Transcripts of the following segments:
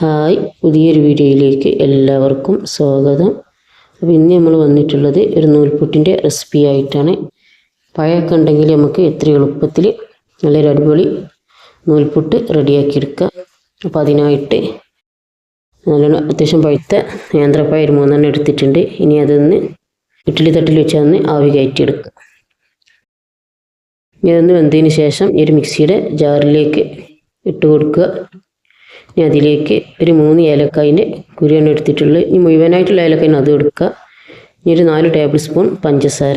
Hi പുതിയൊരു വീഡിയോയിലേക്ക് എല്ലാവർക്കും സ്വാഗതം. അപ്പോൾ ഇന്ന് നമ്മൾ വന്നിട്ടുള്ളത് ഒരു നൂൽപുട്ടിന്റെ റെസിപ്പി ആയിട്ടാണ്. പഴമൊക്കെ ഉണ്ടെങ്കിൽ നമുക്ക് എത്ര എളുപ്പത്തിൽ നല്ലൊരു അടിപൊളി നൂൽപുട്ട് റെഡിയാക്കിയെടുക്കാം. അപ്പോൾ അതിനായിട്ട് നല്ലോണം അത്യാവശ്യം പഴുത്ത നേന്ത്രപ്പായ ഒരു മൂന്നെണ്ണം എടുത്തിട്ടുണ്ട്. ഇനി അതൊന്ന് ഇഡ്ഡലി തട്ടിൽ വെച്ച് അന്ന് ആവി കയറ്റിയെടുക്കുക ഇനി അതൊന്ന് വെന്തതിന് ശേഷം ഈ ഒരു മിക്സിയുടെ ജാറിലേക്ക് ഇട്ട് കൊടുക്കുക. ഇനി അതിലേക്ക് ഒരു മൂന്ന് ഏലക്കായിന്റെ കുരുവാണ് എടുത്തിട്ടുള്ളത്. ഇനി മുഴുവനായിട്ടുള്ള ഏലക്കായി അത് എടുക്കുക. ഇനി ഒരു നാല് ടേബിൾ സ്പൂൺ പഞ്ചസാര.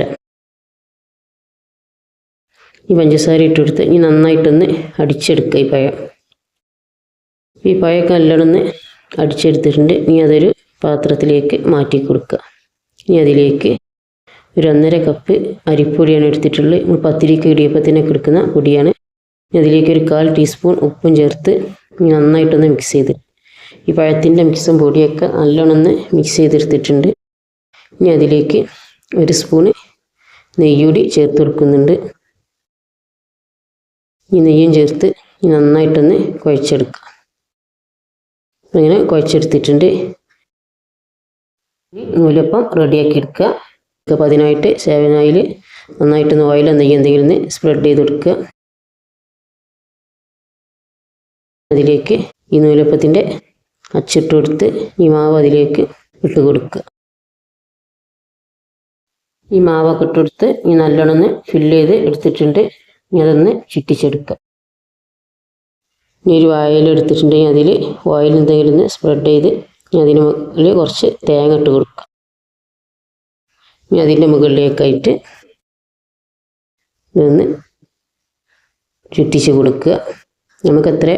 ഈ പഞ്ചസാര ഇട്ടെടുത്ത് ഇനി നന്നായിട്ടൊന്ന് അടിച്ചെടുക്കുക ഈ പഴം. ഈ പഴമൊക്കെ നല്ലോണം അടിച്ചെടുത്തിട്ടുണ്ട്. ഇനി അതൊരു പാത്രത്തിലേക്ക് മാറ്റി കൊടുക്കുക. ഇനി അതിലേക്ക് ഒരു ഒന്നര കപ്പ് അരിപ്പൊടിയാണ് എടുത്തിട്ടുള്ളത്. നമ്മൾ പത്തിരിക്ക് ഇടിയപ്പത്തിനൊക്കെ എടുക്കുന്ന പൊടിയാണ്. അതിലേക്ക് ഒരു കാൽ ടീസ്പൂൺ ഉപ്പും ചേർത്ത് നന്നായിട്ടൊന്ന് മിക്സ് ചെയ്ത്. ഈ പഴത്തിന്റെ മിക്സും പൊടിയൊക്കെ നല്ലോണം ഒന്ന് മിക്സ് ചെയ്തെടുത്തിട്ടുണ്ട്. ഇനി അതിലേക്ക് ഒരു സ്പൂണ് നെയ്യൂടി ചേർത്ത് കൊടുക്കുന്നുണ്ട്. ഈ നെയ്യും ചേർത്ത് നന്നായിട്ടൊന്ന് കുഴച്ചെടുക്കുക അങ്ങനെ കുഴച്ചെടുത്തിട്ടുണ്ട്. നൂലപ്പം റെഡിയാക്കി എടുക്കുക. അപ്പോൾ അതിനായിട്ട് സേവൻ നന്നായിട്ടൊന്ന് ഓയിലോ നെയ്യ് എന്തെങ്കിലും ഒന്ന് സ്പ്രെഡ് ചെയ്ത് കൊടുക്കുക. അതിലേക്ക് ഈ നൂലപ്പത്തിന്റെ അച്ചിട്ട് കൊടുത്ത് ഈ മാവ് അതിലേക്ക് ഇട്ട് കൊടുക്കുക. ഈ മാവൊക്കെ ഇട്ട് കൊടുത്ത് ഈ നല്ലോണം ഒന്ന് ഫില്ല് ചെയ്ത് എടുത്തിട്ടുണ്ട്. ഇനി അതൊന്ന് ചുറ്റിച്ചെടുക്കുക ഇനി ഒരു വായൽ എടുത്തിട്ടുണ്ടെങ്കിൽ അതിൽ ഓയിൽ എന്തെങ്കിലും ഒന്ന് സ്പ്രെഡ് ചെയ്ത് ഇനി അതിന് മുകളിൽ കുറച്ച് തേങ്ങ ഇട്ട് കൊടുക്കുക. ഇനി അതിന്റെ മുകളിലേക്കായിട്ട് ഇതൊന്ന് ചുറ്റിച്ച് കൊടുക്കുക. നമുക്ക് എത്ര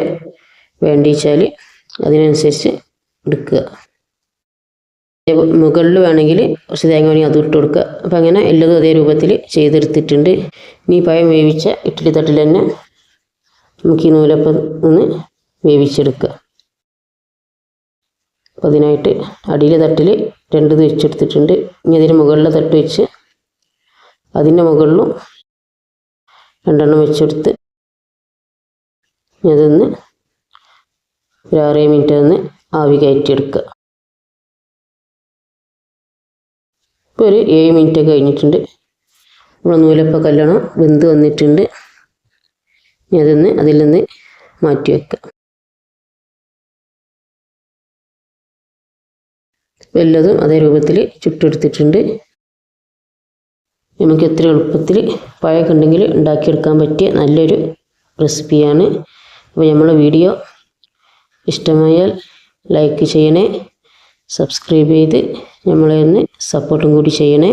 വേണ്ടിച്ചാൽ അതിനനുസരിച്ച് എടുക്കുക. മുകളിൽ വേണമെങ്കിൽ കുറച്ച് തേങ്ങ വേണമെങ്കിൽ അത് ഇട്ട് കൊടുക്കുക. അപ്പം അങ്ങനെ എല്ലതും അതേ രൂപത്തിൽ ചെയ്തെടുത്തിട്ടുണ്ട്. ഇനി പഴം വേവിച്ച ഇഡ്ഡലി തട്ടിൽ തന്നെ നമുക്ക് ഈ നൂലപ്പം ഒന്ന് വേവിച്ചെടുക്കുക. അപ്പം അതിനായിട്ട് അടിയിലെ തട്ടിൽ രണ്ട് വെച്ചെടുത്തിട്ടുണ്ട്. ഇനി അതിന് മുകളിലെ തട്ട് വെച്ച് അതിന്റെ മുകളിലും രണ്ടെണ്ണം വെച്ചെടുത്ത് ഇനി അതൊന്ന് ഒരു ആറേഴ് മിനിറ്റ് ഒന്ന് ആവി കയറ്റിയെടുക്കുക. ഇപ്പോൾ ഒരു ഏഴ് മിനിറ്റ് കഴിഞ്ഞിട്ടുണ്ട്. നമ്മളെ നൂലപ്പം കല്ലണം വെന്ത് വന്നിട്ടുണ്ട്. ഇനി അതൊന്ന് അതിൽ നിന്ന് മാറ്റി വെക്കുക. വല്ലതും അതേ രൂപത്തിൽ ചുട്ടെടുത്തിട്ടുണ്ട്. നമുക്ക് എത്ര എളുപ്പത്തിൽ പഴയൊക്കെ ഉണ്ടെങ്കിൽ ഉണ്ടാക്കിയെടുക്കാൻ പറ്റിയ നല്ലൊരു റെസിപ്പിയാണ്. അപ്പോൾ നമ്മളെ വീഡിയോ ഇഷ്ടമായാൽ ലൈക്ക് ചെയ്യണേ സബ്സ്ക്രൈബ് ചെയ്ത് നമ്മളെ ഒന്ന് സപ്പോർട്ടും കൂടി ചെയ്യണേ.